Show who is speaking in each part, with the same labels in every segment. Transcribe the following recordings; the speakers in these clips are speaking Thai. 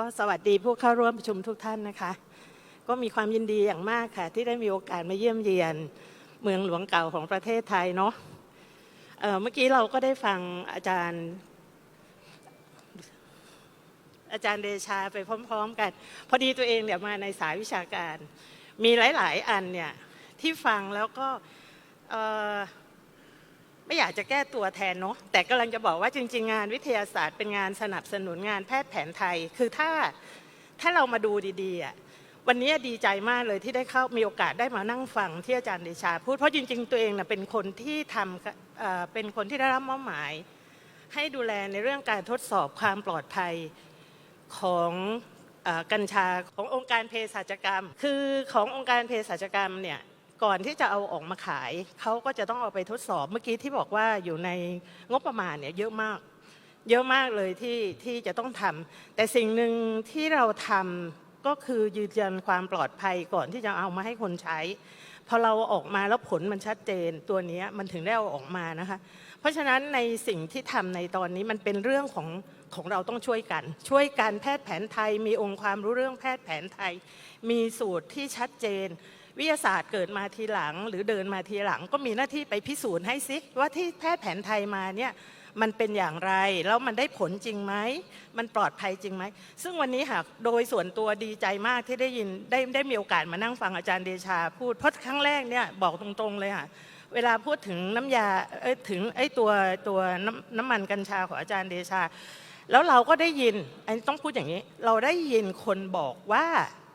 Speaker 1: ก็สวัสดีผู้เข้าร่วมประชุมทุกท่านนะคะ ก็มีความยินดีอย่างมากค่ะ ที่ได้มีโอกาสมาเยี่ยมเยียนเมืองหลวงเก่าของประเทศไทยเนาะเเมื่อกี้เราก็ได้ฟังอาจารย์ อาจารย์เดชาไปพร้อม ๆ กัน พอดีตัวเองเนี่ยมาในสายวิชาการ มีหลาย ๆ อันเนี่ยที่ฟังแล้วก็ ไม่อยากจะแก้ตัวแทนเนาะแต่กำลังจะบอกว่าจริง ๆ งานวิทยาศาสตร์เป็นงานสนับสนุนงานแพทย์แผนไทย คือถ้าถ้าเรามาดูดีๆอะวันนี้ดีใจมากเลยที่ได้เข้ามีโอกาสได้มานั่งฟังที่อาจารย์เดชา พูดเพราะจริง ๆ ตัวเองนะเป็นคนที่ทำเป็นคนที่ได้รับมอบหมาย ให้ดูแลในเรื่องการทดสอบความปลอดภัยของอกัญชาขององค์การเภสัชกรรม คือขององค์การเภสัชกรรมเนี่ย ก่อนที่จะเอาออกมาขาย เขาก็จะต้องเอาไปทดสอบเมื่อกี้ที่บอกว่าอยู่ในงบประมาณเนี่ยเยอะมาก เยอะมากเลยที่ที่จะต้องทำแต่สิ่งหนึ่งที่เราทำก็คือยืนยันความปลอดภัยก่อนที่จะเอามาให้คนใช้พอเราออกมาแล้วผลมันชัดเจนตัวนี้มันถึงได้เอาออกมานะคะ เพราะฉะนั้นในสิ่งที่ทำในตอนนี้มันเป็นเรื่องของของเราต้องช่วยกัน ช่วยกันแพทย์แผนไทย มีองค์ความรู้เรื่องแพทย์แผนไทย มีสูตรที่ชัดเจน วิทยาศาสตร์เกิดมาทีหลัง หรือเดินมาทีหลัง ก็มีหน้าที่ไปพิสูจน์ให้ซิว่าที่แพทย์แผนไทยมาเนี่ยมันเป็นอย่างไร แล้วมันได้ผลจริงไหม มันปลอดภัยจริงไหม ซึ่งวันนี้ค่ะโดยส่วนตัวดีใจมากที่ได้ยินได้ได้มีโอกาสมานั่งฟังอาจารย์เดชาพูดเพราะครั้งแรกเนี่ยบอกตรงๆเลยค่ะเวลาพูดถึงน้ำยาเอ้ยถึงไอ้ตัวตัวน้ำน้ำมันกัญชาของอาจารย์เดชา แล้วเราก็ได้ยินอันนี้ต้องพูดอย่างนี้ เราได้ยินคนบอกว่า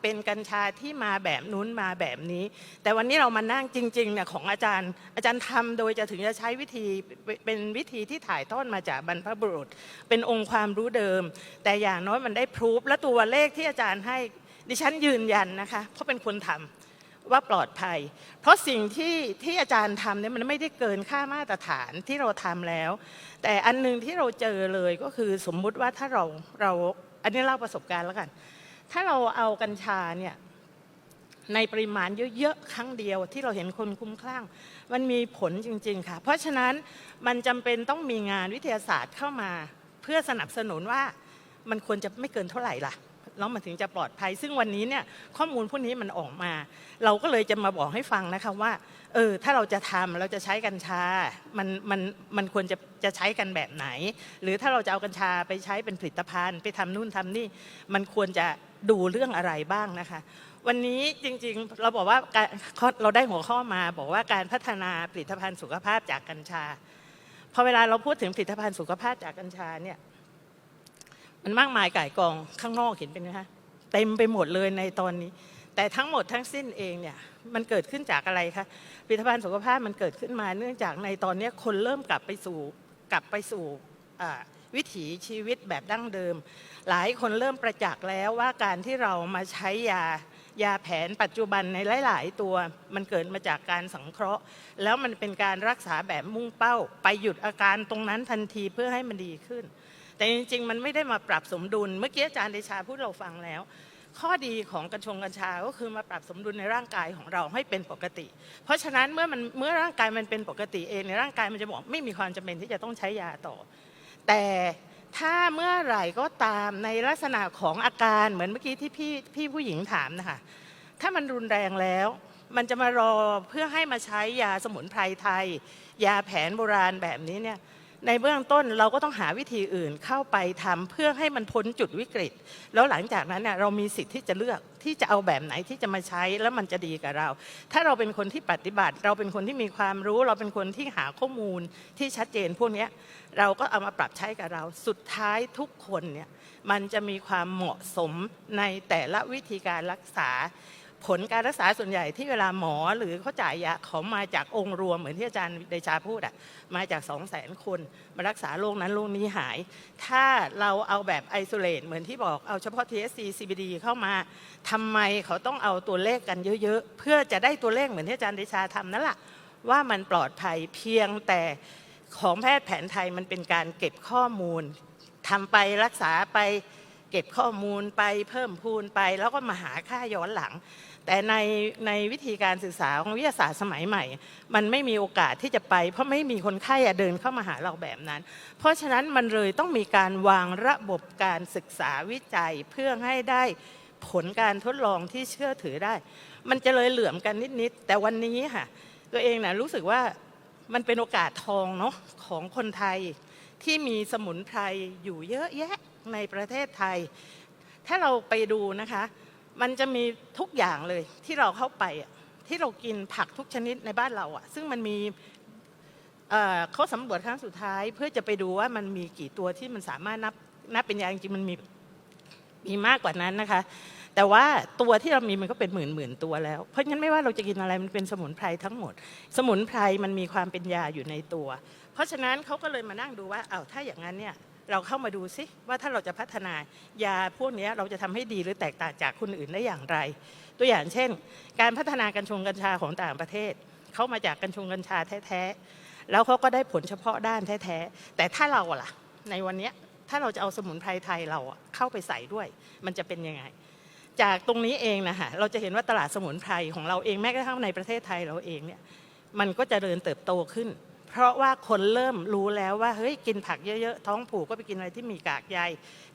Speaker 1: เป็นกัญชาที่มาแบบนู้นมาแบบนี้ แต่วันนี้เรามานั่งจริงๆเนี่ยของอาจารย์ อาจารย์ทำโดยจะถึงจะใช้วิธีเป็นวิธีที่ถ่ายทอดมาจากบรรพบุรุษ เป็นองค์ความรู้เดิม แต่อย่างน้อยมันได้พรูฟและตัวเลขที่อาจารย์ให้ดิฉันยืนยันนะคะเพราะเป็นคนทำว่าปลอดภัย เพราะสิ่งที่ที่อาจารย์ทำเนี่ยมันไม่ได้เกินค่ามาตรฐานที่เราทำแล้ว แต่อันหนึงที่เราเจอเลยก็คือสมมุติว่าถ้าเราเราอันนี้เล่าประสบการณ์แล้วกัน ถ้าเราเอากัญชาเนี่ยในปริมาณเยอะๆ ครั้งเดียวที่เราเห็นคนคุ้มคลั่ง มันมีผลจริงๆค่ะ เพราะฉะนั้นมันจำเป็นต้องมีงานวิทยาศาสตร์เข้ามา เพื่อสนับสนุนว่ามันควรจะไม่เกินเท่าไหร่ล่ะ แล้วมันถึงจะปลอดภัย ซึ่งวันนี้เนี่ยข้อมูลพวกนี้มันออกมา เราก็เลยจะมาบอกให้ฟังนะคะว่าเออถ้าเราจะทำเราจะใช้กัญชา มันมันมันควรจะจะใช้กันแบบไหน หรือถ้าเราจะเอากัญชาไปใช้เป็นผลิตภัณฑ์ ไปทำนู่นทำนี่ มันควรจะดูเรื่องอะไรบ้างนะคะ วันนี้จริงๆเราบอกว่าเราได้หัวข้อมา บอกว่าการพัฒนาผลิตภัณฑ์สุขภาพจากกัญชาพอเวลาเราพูดถึงผลิตภัณฑ์สุขภาพจากกัญชาเนี่ย มันมากมายก่ายกองข้างนอกเห็นเป็นไหมคะเต็มไปหมดเลยในตอนนี้ แต่ทั้งหมดทั้งสิ้นเองเนี่ยมันเกิดขึ้นจากอะไรคะผลิตภัณฑ์สุขภาพมันเกิดขึ้นมา เนื่องจากในตอนนี้คนเริ่มกลับไปสู่กลับไปสู่วิถีชีวิตแบบดั้งเดิม หลายคนเริ่มประจักษ์แล้วว่าการที่เรามาใช้ยายาแผนปัจจุบันในหลาย ๆ ตัวมันเกิดมาจากการสังเคราะห์ แล้วมันเป็นการรักษาแบบมุ่งเป้า ไปหยุดอาการตรงนั้นทันทีเพื่อให้มันดีขึ้น แต่จริงๆ มันไม่ได้มาปรับสมดุล เมื่อกี้อาจารย์เดชาพูดเราฟังแล้ว ข้อดีของกัญชงกัญชาก็คือมาปรับสมดุลในร่างกายของเราให้เป็นปกติ เพราะฉะนั้นเมื่อมันเมื่อร่างกายมันเป็นปกติเองในร่างกายมันจะบอกไม่มีความจำเป็นที่จะต้องใช้ยาต่อ แต่ถ้าเมื่อไหร่ก็ตามในลักษณะของอาการเหมือนเมื่อกี้ที่พี่พี่ผู้หญิงถามนะคะถ้ามันรุนแรงแล้ว มันจะมารอเพื่อให้มาใช้ยาสมุนไพรไทย ยาแผนโบราณแบบนี้เนี่ย ในเบื้องต้นเราก็ต้องหาวิธีอื่นเข้าไปทำเพื่อให้มันพ้นจุดวิกฤต แล้วหลังจากนั้นเนี่ยเรามีสิทธิ์ที่จะเลือกที่จะเอาแบบไหนที่จะมาใช้แล้วมันจะดีกับเรา ถ้าเราเป็นคนที่ปฏิบัติ เราเป็นคนที่มีความรู้ เราเป็นคนที่หาข้อมูลที่ชัดเจนพวกนี้เราก็เอามาปรับใช้กับเรา สุดท้ายทุกคนเนี่ยมันจะมีความเหมาะสมในแต่ละวิธีการรักษา ผลการรักษาส่วนใหญ่ที่เวลาหมอหรือเขาจ่ายยาเขามาจากองค์รวมเหมือนที่อาจารย์เดชาพูดอะมาจาก2 0 0 0 0 0 คนมารักษาโรคนั้นโรคนี้หาย ถ้าเราเอาแบบไอโซเลตเหมือนที่บอกเอาเฉพาะ THC CBD เข้ามาทำไมเขาต้องเอาตัวเลขกันเยอะๆ เพื่อจะได้ตัวเลขเหมือนที่อาจารย์เดชาทำนั่นแหละว่ามันปลอดภัยเพียงแต่ของแพทย์แผนไทยมันเป็นการเก็บข้อมูลทำไปรักษาไปเก็บข้อมูลไปเพิ่มพูนไปแล้วก็มาหาค่าย้อนหลัง แต่ในในวิธีการศึกษาของวิทยาศาสตร์สมัยใหม่ มันไม่มีโอกาสที่จะไป เพราะไม่มีคนไข้เดินเข้ามาหาเราแบบนั้น เพราะฉะนั้นมันเลยต้องมีการวางระบบการศึกษาวิจัยเพื่อให้ได้ผลการทดลองที่เชื่อถือได้ มันจะเลยเหลื่อมกันนิดๆแต่วันนี้ค่ะ ตัวเองนะรู้สึกว่ามันเป็นโอกาสทองเนาะของคนไทยที่มีสมุนไพรอยู่เยอะแยะในประเทศไทย ถ้าเราไปดูนะคะ มันจะมีทุกอย่างเลยที่เราเข้าไปที่เรากินผักทุกชนิดในบ้านเราอะ ซึ่งมันมีเขาสำรวจครั้งสุดท้าย เพื่อจะไปดูว่ามันมีกี่ตัวที่มันสามารถนับนับเป็นยาจริงมันมีมีมากกว่านั้นนะคะ แต่ว่าตัวที่เรามีมันก็เป็นหมื่นหมื่นตัวแล้ว เพราะงั้นไม่ว่าเราจะกินอะไรมันเป็นสมุนไพรทั้งหมด สมุนไพรมันมีความเป็นยาอยู่ในตัว เพราะฉะนั้นเขาก็เลยมานั่งดูว่าเอ้าถ้าอย่างนั้นเนี่ย เราเข้ามาดูซิว่าถ้าเราจะพัฒนายาพวกนี้เราจะทำให้ดีหรือแตกต่างจากคนอื่นได้อย่างไร ตัวอย่างเช่น การพัฒนากัญชงกัญชาของต่างประเทศ เขามาจากกัญชงกัญชาแท้ๆแล้วเขาก็ได้ผลเฉพาะด้านแท้ๆแต่ถ้าเราล่ะ ในวันนี้ถ้าเราจะเอาสมุนไพรไทยเราเข้าไปใส่ด้วย มันจะเป็นยังไงจากตรงนี้เองนะคะเราจะเห็นว่าตลาดสมุนไพรของเราเองแม้กระทั่งในประเทศไทยเราเองเนี่ยมันก็จะเริญเติบโตขึ้น เพราะว่าคนเริ่มรู้แล้วว่าเฮ้ยกินผักเยอะๆ ท้องผูกก็ไปกินอะไรที่มีกากใย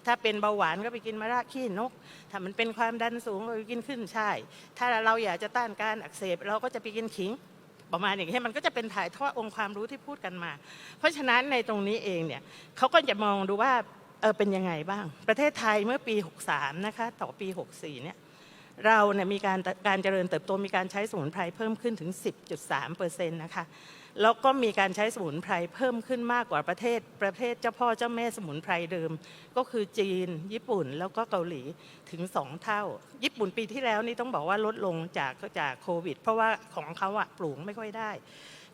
Speaker 1: ถ้าเป็นเบาหวานก็ไปกินมะระขี้นก ถ้ามันเป็นความดันสูงก็ไปกินขึ้นช่าย ถ้าเราอยากจะต้านการอักเสบ เราก็จะไปกินขิงประมาณอย่างนี้มันก็จะเป็นถ่ายทอดองค์ความรู้ที่พูดกันมา เพราะฉะนั้นในตรงนี้เองเนี่ยเขาก็จะมองดูว่าเออเป็นยังไงบ้าง ประเทศไทยเมื่อปี 63 นะคะ ต่อปี 64 เนี่ย เราเนี่ยมีการการเจริญเติบโตมีการใช้สมุนไพรเพิ่มขึ้นถึง 10.3เปอร์เซ็นต์นะคะแล้วก็มีการใช้สมุนไพรเพิ่มขึ้นมากกว่าประเทศประเทศเจ้าพ่อเจ้าแม่สมุนไพรเดิม ก็คือจีน ญี่ปุ่นแล้วก็เกาหลีถึง 2 เท่า ญี่ปุ่นปีที่แล้วนี่ต้องบอกว่าลดลงจากจากโควิด เพราะว่าของเขาอะปลูกไม่ค่อยได้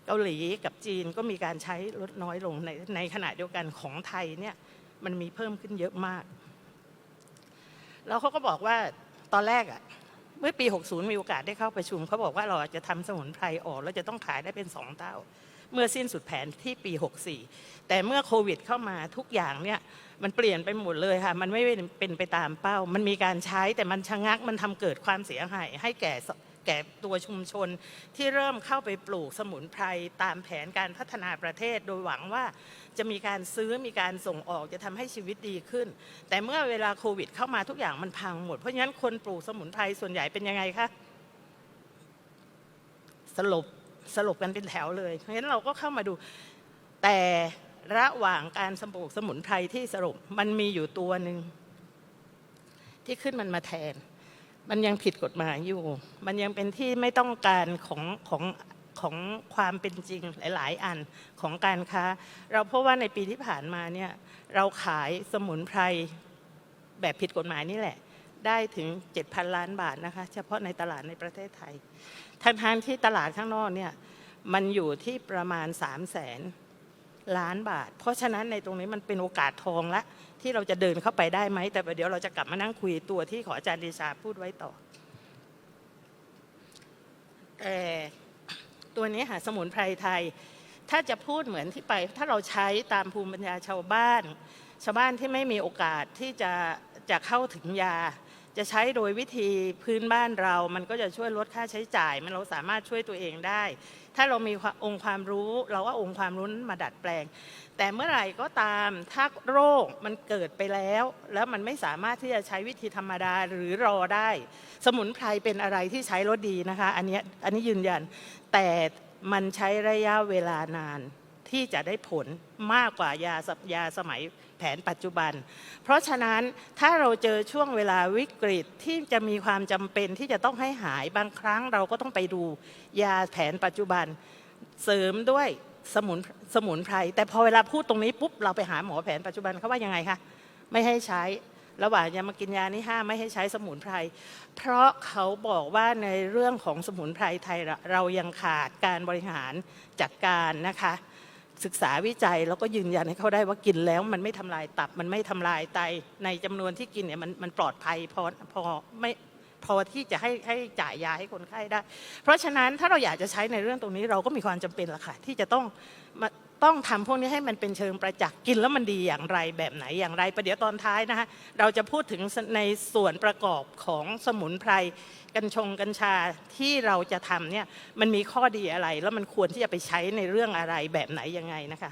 Speaker 1: เกาหลีกับจีนก็มีการใช้ลดน้อยลงในในขณะเดียวกันของไทยเนี่ยมันมีเพิ่มขึ้นเยอะมาก แล้วเขาก็บอกว่า ตอนแรกอะเมื่อปี 60 มีโอกาสได้เข้าประชุมเขาบอกว่าเราจะทำสมุนไพรออก แล้วจะต้องขายได้เป็นสองเท่า เมื่อสิ้นสุดแผนที่ปี 64 แต่เมื่อโควิดเข้ามาทุกอย่างเนี่ยมันเปลี่ยนไปหมดเลยค่ะ มันไม่เป็นไปตามเป้า มันมีการใช้แต่มันชะงักมันทำเกิดความเสียหายให้แก่ แก่ตัวชุมชนที่เริ่มเข้าไปปลูกสมุนไพรตามแผนการพัฒนาประเทศ โดยหวังว่าจะมีการซื้อมีการส่งออกจะทำให้ชีวิตดีขึ้น แต่เมื่อเวลาโควิด เข้ามาทุกอย่างมันพังหมด เพราะฉะนั้นคนปลูกสมุนไพรส่วนใหญ่เป็นยังไงคะสลบสลบกันเป็นแถวเลย เพราะฉะนั้นเราก็เข้ามาดูแต่ระหว่างการสปลูกสมุนไพรที่สรุปมันมีอยู่ตัวหนึ่งที่ขึ้นมันมาแทน มันยังผิดกฎหมายอยู่ มันยังเป็นที่ไม่ต้องการของของของความเป็นจริงหลาย ๆ อันของการค้า เราเพราะว่าในปีที่ผ่านมาเนี่ยเราขายสมุนไพรแบบผิดกฎหมายนี่แหละ ได้ถึง 7,000 ล้านบาทนะคะ เฉพาะในตลาดในประเทศไทยทั้งที่ตลาดข้างนอกเนี่ยมันอยู่ที่ประมาณ 3 0 0แสนล้านบาท เพราะฉะนั้นในตรงนี้มันเป็นโอกาสทองละ ที่เราจะเดินเข้าไปได้ไหม แต่เดี๋ยวเราจะกลับมานั่งคุยตัวที่ขออาจารย์ดีชาพูดไว้ต่อแต่ตัวนี้หาสมุนไพรไทย ถ้าจะพูดเหมือนที่ไป ถ้าเราใช้ตามภูมิปัญญาชาวบ้าน ชาวบ้านที่ไม่มีโอกาสที่จะจะเข้าถึงยา จะใช้โดยวิธีพื้นบ้านเรา มันก็จะช่วยลดค่าใช้จ่าย มันเราสามารถช่วยตัวเองได้ ถ้าเรามีองค์ความรู้ เราก็องค์ความรู้นั้นมาดัดแปลง แต่เมื่อไหร่ก็ตาม ถ้าโรคมันเกิดไปแล้ว แล้วมันไม่สามารถที่จะใช้วิธีธรรมดาหรือรอได้ สมุนไพรเป็นอะไรที่ใช้ล้วดีนะคะ อันนี้อันนี้ยืนยัน แต่มันใช้ระยะเวลานาน ที่จะได้ผลมากกว่ายายาสมัยแผนปัจจุบัน เพราะฉะนั้นถ้าเราเจอช่วงเวลาวิกฤตที่จะมีความจำเป็นที่จะต้องให้หายบางครั้งเราก็ต้องไปดูยาแผนปัจจุบันเสริมด้วยสมุนสมุนไพรแต่พอเวลาพูดตรงนี้ปุ๊บเราไปหาหมอแผนปัจจุบันเขาว่ายังไงคะไม่ให้ใช้ ระหว่างยามากินยานี่ห้าไม่ให้ใช้สมุนไพรเพราะเขาบอกว่าในเรื่องของสมุนไพรไทยเรายังขาดการบริหารจัดการนะคะ ศึกษาวิจัยแล้วก็ยืนยันให้เขาได้ว่ากินแล้ว มันไม่ทำลายตับมันไม่ทำลายไตในจำนวนที่กินเนี่ยมันมันปลอดภัยพอพอไม่พอที่จะให้ให้จ่ายยาให้คนไข้ได้ เพราะฉะนั้นถ้าเราอยากจะใช้ในเรื่องตรงนี้เราก็มีความจำเป็นละค่ะที่จะต้องมา ต้องทำพวกนี้ให้มันเป็นเชิงประจักษ์กินแล้วมันดีอย่างไรแบบไหนอย่างไรประเดี๋ยวตอนท้ายนะคะเราจะพูดถึงในส่วนประกอบของสมุนไพรกัญชงกัญชาที่เราจะทำเนี่ยมันมีข้อดีอะไร แล้วมันควรที่จะไปใช้ในเรื่องอะไรแบบไหนยังไงนะคะ